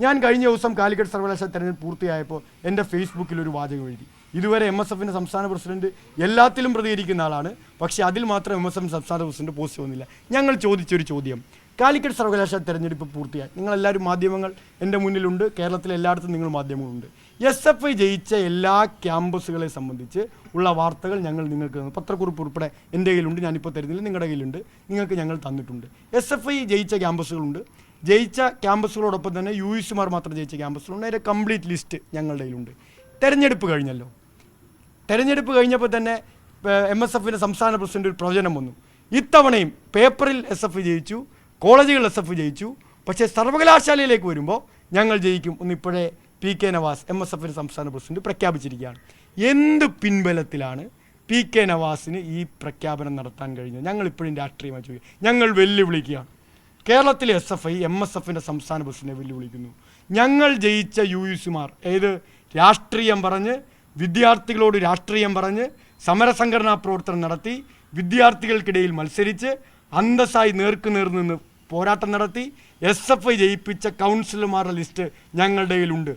ഞാൻ കഴിഞ്ഞ ദിവസം കാലിക്കറ്റ് സർവകലാശാല തെരഞ്ഞെടുപ്പ് പൂർത്തിയായപ്പോൾ എന്റെ ഫേസ്ബുക്കിൽ ഒരു വാചകം എഴുതി. ഇതുവരെ എം എസ് എഫിന്റെ സംസ്ഥാന പ്രസിഡന്റ് എല്ലാത്തിലും പ്രതികരിക്കുന്ന ആളാണ്. പക്ഷേ അതിൽ മാത്രം എം എസ് എഫ് സംസ്ഥാന പ്രസിഡന്റ് പോസ്റ്റ് വന്നില്ല. ഞങ്ങൾ ചോദിച്ചൊരു ചോദ്യം. കാലിക്കറ്റ് സർവകലാശാല തെരഞ്ഞെടുപ്പ് പൂർത്തിയായി. നിങ്ങളെല്ലാവരും മാധ്യമങ്ങൾ എന്റെ മുന്നിലുണ്ട്. കേരളത്തിലെ എല്ലായിടത്തും നിങ്ങൾ മാധ്യമങ്ങളുണ്ട്. എസ് എഫ് ഐ ജയിച്ച എല്ലാ ക്യാമ്പസുകളെ സംബന്ധിച്ച് ഉള്ള വാർത്തകൾ ഞങ്ങൾ നിങ്ങൾക്ക് തന്നു. പത്രക്കുറിപ്പ് ഉൾപ്പെടെ എന്റെ കയ്യിലുണ്ട്. ഞാനിപ്പോൾ തരുന്നില്ല. നിങ്ങളുടെ കയ്യിലുണ്ട്. നിങ്ങൾക്ക് ഞങ്ങൾ തന്നിട്ടുണ്ട്. എസ് എഫ് ഐ ജയിച്ച ക്യാമ്പസുകളുണ്ട്. ജയിച്ച ക്യാമ്പസുകളോടൊപ്പം തന്നെ യു എസുമാർ മാത്രം ജയിച്ച ക്യാമ്പസുകളുണ്ട് അതിന്റെ കംപ്ലീറ്റ് ലിസ്റ്റ് ഞങ്ങളുടെ കയ്യിലുണ്ട്. തെരഞ്ഞെടുപ്പ് കഴിഞ്ഞല്ലോ. തെരഞ്ഞെടുപ്പ് കഴിഞ്ഞപ്പോൾ തന്നെ എം എസ് എഫിന്റെ സംസ്ഥാന പ്രസിഡന്റ് ഒരു പ്രവചനം വന്നു. ഇത്തവണയും പേപ്പറിൽ എസ് എഫ് ജയിച്ചു കോളേജുകൾ എസ് എഫ് ജയിച്ചു. പക്ഷേ സർവകലാശാലയിലേക്ക് വരുമ്പോൾ ഞങ്ങൾ ജയിക്കും എന്ന് ഇപ്പോഴേ P K Navas M S എഫിന്റെ സംസ്ഥാന പ്രസിഡന്റ് പ്രഖ്യാപിച്ചിരിക്കുകയാണ്. എന്ത് പിൻബലത്തിലാണ് പി കെ നവാസിന് ഈ പ്രഖ്യാപനം നടത്താൻ കഴിഞ്ഞത്? ഞങ്ങൾ ഇപ്പോഴും രാഷ്ട്രീയമായി ചോദിക്കുക ഞങ്ങൾ വെല്ലുവിളിക്കുകയാണ്. കേരളത്തിലെ S F I M S എഫിന്റെ സംസ്ഥാന പ്രസിഡന്റിനെ വെല്ലുവിളിക്കുന്നു. ഞങ്ങൾ ജയിച്ച യു യു സിമാർ ഏത്? രാഷ്ട്രീയം പറഞ്ഞ് വിദ്യാർത്ഥികളോട് രാഷ്ട്രീയം പറഞ്ഞ് സമരസംഘടനാ പ്രവർത്തനം നടത്തി വിദ്യാർത്ഥികൾക്കിടയിൽ മത്സരിച്ച് അന്തസ്സായി നേർക്ക് നേർ നിന്ന് പോരാട്ടം നടത്തി എസ് എഫ് ഐ ജയിപ്പിച്ച കൗൺസിലർമാരുടെ ലിസ്റ്റ് ഞങ്ങളുടെ കയ്യിലുണ്ട്.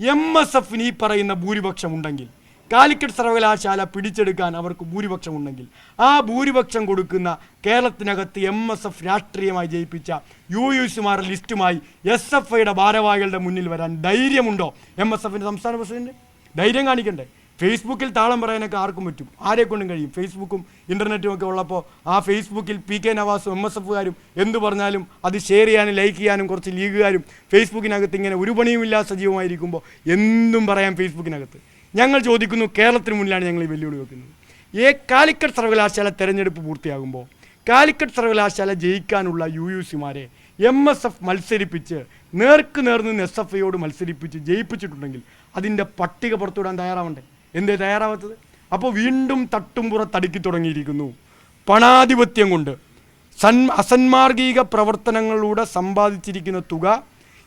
എം എസ് എഫിന് ഈ പറയുന്ന ഭൂരിപക്ഷം ഉണ്ടെങ്കിൽ കാലിക്കറ്റ് സർവകലാശാല പിടിച്ചെടുക്കാൻ അവർക്ക് ഭൂരിപക്ഷം ഉണ്ടെങ്കിൽ ആ ഭൂരിപക്ഷം കൊടുക്കുന്ന കേരളത്തിനകത്ത് എം എസ് എഫ് രാഷ്ട്രീയമായി ജയിപ്പിച്ച യു യുസുമാരുടെ ലിസ്റ്റുമായി എസ് എഫ് ഐയുടെ ഭാരവാഹികളുടെ മുന്നിൽ വരാൻ ധൈര്യമുണ്ടോ? എം എസ് എഫിന്റെ സംസ്ഥാന പ്രസിഡന്റ് ധൈര്യം കാണിക്കണ്ടേ? ഫേസ്ബുക്കിൽ താളം പറയാനൊക്കെ ആർക്കും പറ്റും. ആരെ കൊണ്ടും കഴിയും? ഫേസ്ബുക്കും ഇന്റർനെറ്റും ഒക്കെ ഉള്ളപ്പോൾ ആ ഫേസ്ബുക്കിൽ പി കെ നവാസും എം എസ് എഫുകാരും എന്ത് പറഞ്ഞാലും അത് ഷെയർ ചെയ്യാനും ലൈക്ക് ചെയ്യാനും കുറച്ച് ലീഗുകാരും ഫേസ്ബുക്കിനകത്ത് ഇങ്ങനെ ഒരു പണിയുമില്ലാത്ത സജീവമായിരിക്കുമ്പോൾ എന്തും പറയാം ഫേസ്ബുക്കിനകത്ത്. ഞങ്ങൾ ചോദിക്കുന്നു കേരളത്തിന് മുന്നിലാണ് ഞങ്ങൾ ഈ വെല്ലുവിളി വെക്കുന്നത്. ഏ കാലിക്കറ്റ് സർവകലാശാല തെരഞ്ഞെടുപ്പ് പൂർത്തിയാകുമ്പോൾ കാലിക്കറ്റ് സർവകലാശാല ജയിക്കാനുള്ള യു യു സിമാരെ എം എസ് എഫ് മത്സരിപ്പിച്ച് നേർക്ക് നേർന്ന് എസ് എഫ് ഐയോട് മത്സരിപ്പിച്ച് ജയിപ്പിച്ചിട്ടുണ്ടെങ്കിൽ അതിന്റെ പട്ടിക പുറത്തുവിടാൻ തയ്യാറാവണ്ടേ? എന്തേ തയ്യാറാവാത്തത്? അപ്പോൾ വീണ്ടും തട്ടുംപുറത്തടുക്കി തുടങ്ങിയിരിക്കുന്നു. പണാധിപത്യം കൊണ്ട് സൻ അസന്മാർഗിക പ്രവർത്തനങ്ങളിലൂടെ സമ്പാദിച്ചിരിക്കുന്ന തുക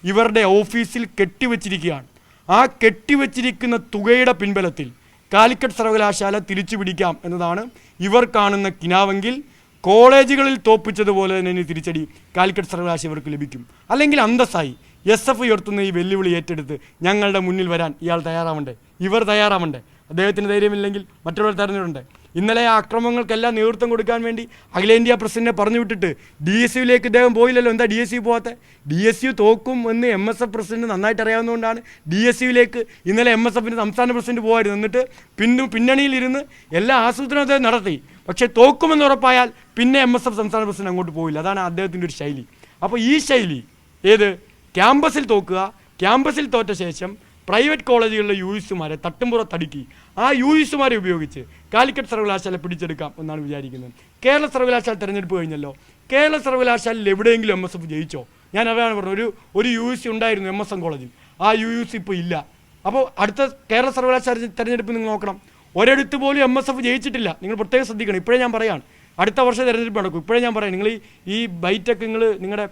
ഇവരുടെ ഓഫീസിൽ കെട്ടിവച്ചിരിക്കുകയാണ്. ആ കെട്ടിവച്ചിരിക്കുന്ന തുകയുടെ പിൻബലത്തിൽ കാലിക്കറ്റ് സർവകലാശാല തിരിച്ചു പിടിക്കാം എന്നതാണ് ഇവർ കാണുന്ന കിനാവെങ്കിൽ കോളേജുകളിൽ തോപ്പിച്ചതുപോലെ തന്നെ ഇനി തിരിച്ചടി കാലിക്കറ്റ് സർവകലാശാല ഇവർക്ക് ലഭിക്കും. അല്ലെങ്കിൽ അന്തസ്സായി എസ് എഫ് ഉയർത്തുന്ന ഈ വെല്ലുവിളി ഏറ്റെടുത്ത് ഞങ്ങളുടെ മുന്നിൽ വരാൻ ഇയാൾ തയ്യാറാവണ്ടേ? ഇവർ തയ്യാറാവണ്ടേ? അദ്ദേഹത്തിന് ധൈര്യമില്ലെങ്കിൽ മറ്റുള്ളവർ തെരഞ്ഞെടുണ്ടേ ഇന്നലെ ആ അക്രമങ്ങൾക്കെല്ലാം നേതൃത്വം കൊടുക്കാൻ വേണ്ടി അഖിലേന്ത്യാ പ്രസിഡന്റിനെ പറഞ്ഞു വിട്ടിട്ട് ഡി എസ് യുവിലേക്ക് ഇദ്ദേഹം പോയില്ലല്ലോ. എന്താ ഡി എസ് യു പോകാത്ത ഡി എസ് യു തോക്കും എന്ന് എം എസ് എഫ് പ്രസിഡന്റ് നന്നായിട്ട് അറിയാവുന്നതുകൊണ്ടാണ് ഡി എസ് യുവിലേക്ക് ഇന്നലെ എം എസ് എഫിന്റെ സംസ്ഥാന പ്രസിഡന്റ് പോകായിരുന്നു എന്നിട്ട് പിന്നു പിന്നണിയിലിരുന്ന് എല്ലാ ആസൂത്രണം അദ്ദേഹം നടത്തി. പക്ഷേ തോക്കുമെന്ന് ഉറപ്പായാൽ പിന്നെ എം എസ് എഫ് സംസ്ഥാന പ്രസിഡന്റ് അങ്ങോട്ട് പോയില്ല അതാണ് അദ്ദേഹത്തിന്റെ ഒരു ശൈലി. അപ്പോൾ ഈ ശൈലി ഏത്? ക്യാമ്പസിൽ തോക്കുക. ക്യാമ്പസിൽ തോറ്റ ശേഷം പ്രൈവറ്റ് കോളേജുകളിലെ യു എസുമാരെ തട്ടുംപുറത്തടുക്കി ആ യു എസുമാരെ ഉപയോഗിച്ച് കാലിക്കറ്റ് സർവകലാശാല പിടിച്ചെടുക്കാം എന്നാണ് വിചാരിക്കുന്നത്. കേരള സർവകലാശാല തെരഞ്ഞെടുപ്പ് കഴിഞ്ഞല്ലോ. കേരള സർവകലാശാലയിൽ എവിടെയെങ്കിലും എം എസ് എഫ് ജയിച്ചോ? ഞാൻ അതാണ് പറഞ്ഞത്. ഒരു ഒരു യു എസ് ഉണ്ടായിരുന്നു എം എസ് എം കോളേജിൽ. ആ യു എസ് ഇപ്പോൾ ഇല്ല. അപ്പോൾ അടുത്ത കേരള സർവകലാശാല തെരഞ്ഞെടുപ്പ് നിങ്ങൾ നോക്കണം. ഒരിടത്ത് പോലും എം എസ് എഫ് ജയിച്ചിട്ടില്ല. നിങ്ങൾ പ്രത്യേകം ശ്രദ്ധിക്കണം. ഇപ്പോഴേ ഞാൻ പറയാണ്. അടുത്ത വർഷം തിരഞ്ഞെടുപ്പ് നടക്കും. ഇപ്പോഴേ ഞാൻ പറയാം നിങ്ങൾ ഈ ബൈറ്റൊക്കെ നിങ്ങൾ നിങ്ങളുടെ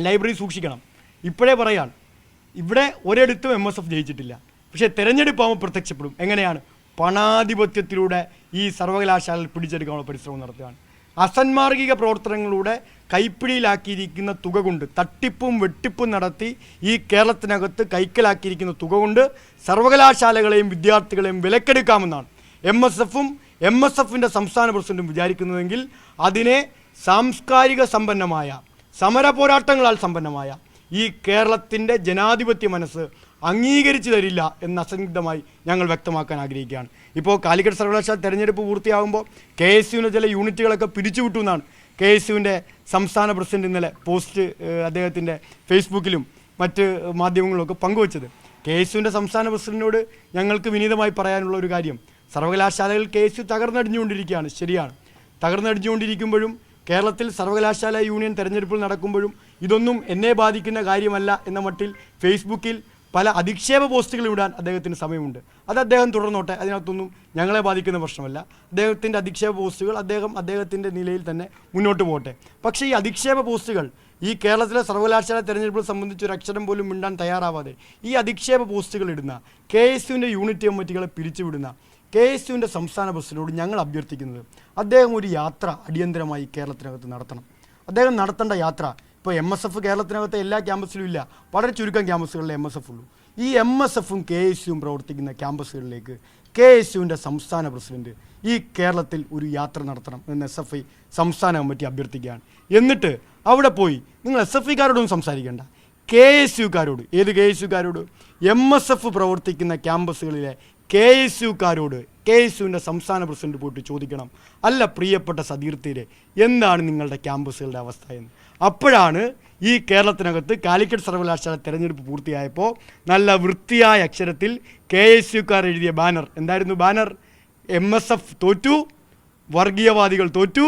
ലൈബ്രറി സൂക്ഷിക്കണം. ഇപ്പോഴേ പറയാൻ ഇവിടെ ഒരിടത്തും എം എസ് എഫ് ജയിച്ചിട്ടില്ല. പക്ഷേ തെരഞ്ഞെടുപ്പാകുമ്പോൾ പ്രത്യക്ഷപ്പെടും. എങ്ങനെയാണ്? പണാധിപത്യത്തിലൂടെ ഈ സർവകലാശാലയിൽ പിടിച്ചെടുക്കാനുള്ള പരിശ്രമം നടത്തുകയാണ്. അസന്മാർഗിക പ്രവർത്തനങ്ങളിലൂടെ കൈപ്പിടിയിലാക്കിയിരിക്കുന്ന തുക കൊണ്ട് തട്ടിപ്പും വെട്ടിപ്പും നടത്തി ഈ കേരളത്തിനകത്ത് കൈക്കലാക്കിയിരിക്കുന്ന തുക കൊണ്ട് സർവകലാശാലകളെയും വിദ്യാർത്ഥികളെയും വിലക്കെടുക്കാമെന്നാണ് എം എസ് എഫും എം എസ് എഫിന്റെ സംസ്ഥാന പ്രസിഡന്റും വിചാരിക്കുന്നതെങ്കിൽ അതിനെ സാംസ്കാരിക സമ്പന്നമായ സമര പോരാട്ടങ്ങളാൽ സമ്പന്നമായ ഈ കേരളത്തിന്റെ ജനാധിപത്യ മനസ്സ് അംഗീകരിച്ചു തരില്ല എന്ന് അസന്നിഗ്ധമായി ഞങ്ങൾ വ്യക്തമാക്കാൻ ആഗ്രഹിക്കുകയാണ്. ഇപ്പോൾ കാലിക്കറ്റ് സർവകലാശാല തെരഞ്ഞെടുപ്പ് പൂർത്തിയാകുമ്പോൾ കെ എസ് യുവിന്റെ ചില യൂണിറ്റുകളൊക്കെ പിരിച്ചുവിട്ടു എന്നാണ്. കെ എസ് യുവിന്റെ സംസ്ഥാന പ്രസിഡന്റ് ഇന്നലെ പോസ്റ്റ് അദ്ദേഹത്തിന്റെ ഫേസ്ബുക്കിലും മറ്റ് മാധ്യമങ്ങളിലൊക്കെ പങ്കുവച്ചത്. കെ എസ് യുവിന്റെ സംസ്ഥാന പ്രസിഡന്റിനോട് ഞങ്ങൾക്ക് വിനീതമായി പറയാനുള്ള ഒരു കാര്യം സർവകലാശാലകൾ കെ എസ് യു തകർന്നടിഞ്ഞുകൊണ്ടിരിക്കുകയാണ്. ശരിയാണ്. തകർന്നടിഞ്ഞുകൊണ്ടിരിക്കുമ്പോഴും കേരളത്തിൽ സർവകലാശാല യൂണിയൻ തെരഞ്ഞെടുപ്പിൽ നടക്കുമ്പോഴും ഇതൊന്നും എന്നെ ബാധിക്കുന്ന കാര്യമല്ല എന്ന മട്ടിൽ ഫേസ്ബുക്കിൽ പല അധിക്ഷേപ പോസ്റ്റുകൾ ഇടാൻ അദ്ദേഹത്തിന് സമയമുണ്ട്. അത് അദ്ദേഹം തുടർന്നോട്ടെ അതിനകത്തൊന്നും ഞങ്ങളെ ബാധിക്കുന്ന പ്രശ്നമല്ല. അദ്ദേഹത്തിന്റെ അധിക്ഷേപ പോസ്റ്റുകൾ അദ്ദേഹം അദ്ദേഹത്തിന്റെ നിലയിൽ തന്നെ മുന്നോട്ട് പോകട്ടെ. പക്ഷേ ഈ അധിക്ഷേപ പോസ്റ്റുകൾ ഈ കേരളത്തിലെ സർവകലാശാല തെരഞ്ഞെടുപ്പിനെ സംബന്ധിച്ച് ഒരു അക്ഷരം പോലും മിണ്ടാൻ തയ്യാറാവാതെ ഈ അധിക്ഷേപ പോസ്റ്റുകൾ ഇടുന്ന കെ എസ് യുവിന്റെ യൂണിറ്റ് കമ്മിറ്റികളെ പിരിച്ചുവിടുന്ന കെ എസ് യുവിന്റെ സംസ്ഥാന പ്രസിഡന്റോട് ഞങ്ങൾ അഭ്യർത്ഥിക്കുന്നത് അദ്ദേഹം ഒരു യാത്ര അടിയന്തരമായി കേരളത്തിനകത്ത് നടത്തണം. അദ്ദേഹം നടത്തേണ്ട യാത്ര ഇപ്പോൾ എം എസ് എഫ് കേരളത്തിനകത്തെ എല്ലാ ക്യാമ്പസിലും ഇല്ല. വളരെ ചുരുക്കം ക്യാമ്പസുകളിലെ എം എസ് എഫ് ഉള്ളൂ. ഈ എം എസ് എഫും കെ എസ് യുവും പ്രവർത്തിക്കുന്ന ക്യാമ്പസുകളിലേക്ക് കെ എസ് യുവിന്റെ സംസ്ഥാന പ്രസിഡന്റ് ഈ കേരളത്തിൽ ഒരു യാത്ര നടത്തണം എന്ന് എസ് എഫ് ഐ സംസ്ഥാന കമ്മിറ്റി അഭ്യർത്ഥിക്കുകയാണ്. എന്നിട്ട് അവിടെ പോയി നിങ്ങൾ എസ് എഫ് ഐക്കാരോടൊന്നും സംസാരിക്കേണ്ട. കെ എസ് യുക്കാരോട് ഏത് കെ എസ് യുക്കാരോട് എം എസ് എഫ് പ്രവർത്തിക്കുന്ന ക്യാമ്പസുകളിലെ കെ എസ് യുക്കാരോട് കെ എസ് യുവിന്റെ സംസ്ഥാന പ്രസിഡന്റ് പോയിട്ട് ചോദിക്കണം. അല്ല പ്രിയപ്പെട്ട സതീർത്ഥീരെ എന്താണ് നിങ്ങളുടെ ക്യാമ്പസുകളുടെ അവസ്ഥ എന്ന് അപ്പോഴാണ് ഈ കേരളത്തിനകത്ത് കാലിക്കറ്റ് സർവകലാശാല തിരഞ്ഞെടുപ്പ് പൂർത്തിയായപ്പോൾ നല്ല വൃത്തിയായ അക്ഷരത്തിൽ കെ എസ് യുക്കാർ എഴുതിയ ബാനർ. എന്തായിരുന്നു ബാനർ? എം എസ് എഫ് തോറ്റു വർഗീയവാദികൾ തോറ്റു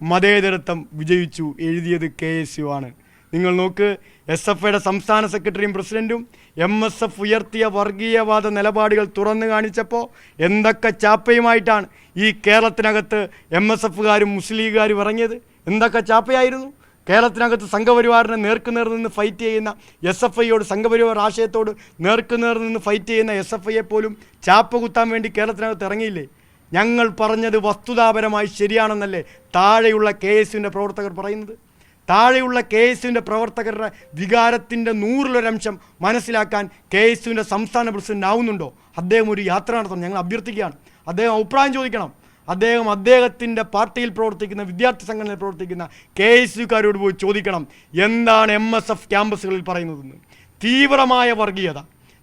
മതേതരത്വം വിജയിച്ചു എഴുതിയത് കെ എസ് യു ആണ്. നിങ്ങൾ നോക്ക് എസ് എഫ് ഐയുടെ സംസ്ഥാന സെക്രട്ടറിയും പ്രസിഡന്റും എം എസ് എഫ് ഉയർത്തിയ വർഗീയവാദ നിലപാടുകൾ തുറന്നു കാണിച്ചപ്പോൾ എന്തൊക്കെ ചാപ്പയുമായിട്ടാണ് ഈ കേരളത്തിനകത്ത് എം എസ് എഫുകാരും മുസ്ലിംകാരും ഇറങ്ങിയത്? എന്തൊക്കെ ചാപ്പയായിരുന്നു? കേരളത്തിനകത്ത് സംഘപരിവാറിനെ നേർക്കുനേർ നിന്ന് ഫൈറ്റ് ചെയ്യുന്ന എസ് എഫ് ഐയോട് സംഘപരിവാർ ആശയത്തോട് നേർക്കുനേർ നിന്ന് ഫൈറ്റ് ചെയ്യുന്ന എസ് എഫ് ഐയെ പോലും ചാപ്പ് കുത്താൻ വേണ്ടി കേരളത്തിനകത്ത് ഇറങ്ങിയില്ലേ? ഞങ്ങൾ പറഞ്ഞത് വസ്തുതാപരമായി ശരിയാണെന്നല്ലേ താഴെയുള്ള കെ എസ് പ്രവർത്തകർ പറയുന്നത്. താഴെയുള്ള കെ എസ് യുവിന്റെ പ്രവർത്തകരുടെ വികാരത്തിന്റെ നൂറിലൊരംശം മനസ്സിലാക്കാൻ കെ എസ് യുവിന്റെ സംസ്ഥാന പ്രസിഡന്റ് ആവുന്നുണ്ടോ? അദ്ദേഹം ഒരു യാത്ര നടത്തണം. ഞങ്ങൾ അഭ്യർത്ഥിക്കുകയാണ്. അദ്ദേഹം അഭിപ്രായം ചോദിക്കണം. അദ്ദേഹം അദ്ദേഹത്തിന്റെ പാർട്ടിയിൽ പ്രവർത്തിക്കുന്ന വിദ്യാർത്ഥി സംഘടനയിൽ പ്രവർത്തിക്കുന്ന കെ എസ് യുക്കാരോട് പോയി ചോദിക്കണം എന്താണ് എം എസ് എഫ് ക്യാമ്പസുകളിൽ പറയുന്നതെന്ന്. തീവ്രമായ വർഗീയത.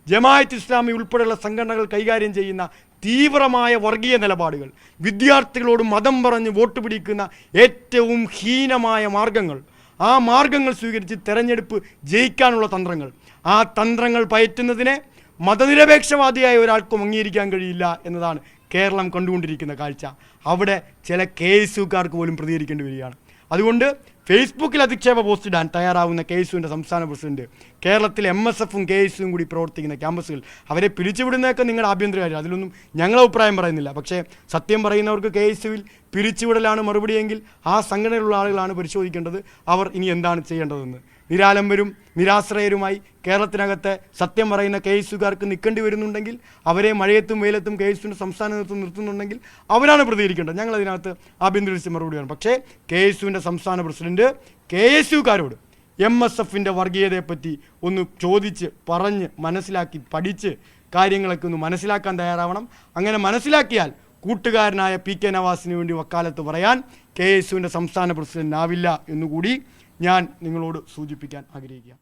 ജമായത്ത് ഇസ്ലാമി ഉൾപ്പെടെയുള്ള സംഘടനകൾ കൈകാര്യം ചെയ്യുന്ന തീവ്രമായ വർഗീയ നിലപാടുകൾ. വിദ്യാർത്ഥികളോട് മതം പറഞ്ഞ് വോട്ട് പിടിക്കുന്ന ഏറ്റവും ഹീനമായ മാർഗങ്ങൾ. ആ മാർഗങ്ങൾ സ്വീകരിച്ച് തെരഞ്ഞെടുപ്പ് ജയിക്കാനുള്ള തന്ത്രങ്ങൾ. ആ തന്ത്രങ്ങൾ പയറ്റുന്നതിനെ മതനിരപേക്ഷവാദിയായ ഒരാൾക്കും അംഗീകരിക്കാൻ കഴിയില്ല എന്നതാണ് കേരളം കണ്ടുകൊണ്ടിരിക്കുന്ന കാഴ്ച. അവിടെ ചില കെ എസ് യുക്കാർക്ക് പോലും പ്രതികരിക്കേണ്ടി വരികയാണ്. അതുകൊണ്ട് ഫേസ്ബുക്കിൽ അധിക്ഷേപ പോസ്റ്റ് ഇടാൻ തയ്യാറാവുന്ന കെ എസ് യുവിന്റെ സംസ്ഥാന പ്രസിഡന്റ് കേരളത്തിൽ എം എസ് എഫും കെ എസ് കൂടി പ്രവർത്തിക്കുന്ന ക്യാമ്പസുകൾ അവരെ പിരിച്ചുവിടുന്നതൊക്കെ നിങ്ങളുടെ ആഭ്യന്തര കാര്യം. അതിലൊന്നും ഞങ്ങൾ അഭിപ്രായം പറയുന്നില്ല. പക്ഷേ സത്യം പറയുന്നവർക്ക് കെ എസ് യുവിൽ പിരിച്ചുവിടലാണ് മറുപടിയെങ്കിൽ ആ സംഘടനയിലുള്ള ആളുകളാണ് പരിശോധിക്കേണ്ടത്. അവർ ഇനി എന്താണ് ചെയ്യേണ്ടതെന്ന്. നിരാലംബരും നിരാശ്രയരുമായി കേരളത്തിനകത്തെ സത്യം പറയുന്ന കെ എസ് യുകാർക്ക് നിൽക്കേണ്ടി വരുന്നുണ്ടെങ്കിൽ അവരെ മഴയത്തും വെയിലത്തും കെ എസ് യുവിന്റെ സംസ്ഥാന നേതൃത്വം നിർത്തുന്നുണ്ടെങ്കിൽ അവരാണ് പ്രതികരിക്കേണ്ടത്. ഞങ്ങൾ അതിനകത്ത് ആഭ്യന്തര മറുപടിയാണ്. പക്ഷേ കെ എസ് യുവിന്റെ സംസ്ഥാന പ്രസിഡന്റ് കെ എസ് യുക്കാരോട് എം എസ് എഫിന്റെ വർഗീയതയെപ്പറ്റി ഒന്ന് ചോദിച്ച് പറഞ്ഞ് മനസ്സിലാക്കി പഠിച്ച് കാര്യങ്ങളൊക്കെ ഒന്ന് മനസ്സിലാക്കാൻ തയ്യാറാവണം. അങ്ങനെ മനസ്സിലാക്കിയാൽ കൂട്ടുകാരനായ പി കെ നവാസിന് വേണ്ടി വക്കാലത്ത് പറയാൻ കെ എസ് യുവിന്റെ സംസ്ഥാന പ്രസിഡന്റിനാവില്ല എന്നുകൂടി ഞാൻ നിങ്ങളോട് സൂചിപ്പിക്കാൻ ആഗ്രഹിക്കുക